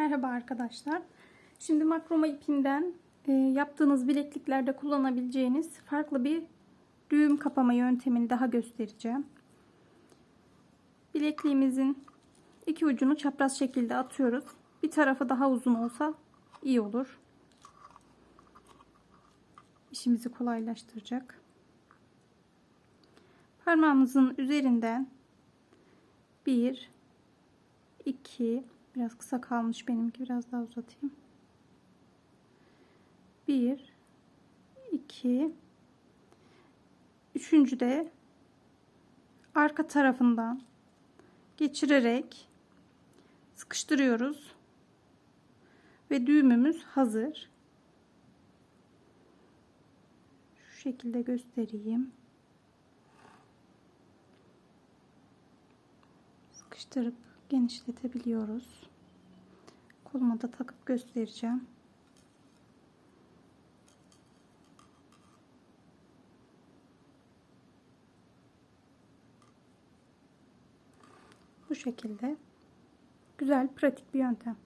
Merhaba arkadaşlar. Şimdi makroma ipinden e, yaptığınız bilekliklerde kullanabileceğiniz farklı bir düğüm kapama yöntemini daha göstereceğim. Bilekliğimizin iki ucunu çapraz şekilde atıyoruz. Bir tarafı daha uzun olsa iyi olur. İşimizi kolaylaştıracak. Parmağımızın üzerinden bir, iki, biraz kısa kalmış benimki biraz daha uzatayım. Bir, iki, üçüncü de arka tarafından geçirerek sıkıştırıyoruz ve düğümümüz hazır. Şu şekilde göstereyim. Sıkıştırıp genişletebiliyoruz. Koluma da takıp göstereceğim. Bu şekilde güzel pratik bir yöntem.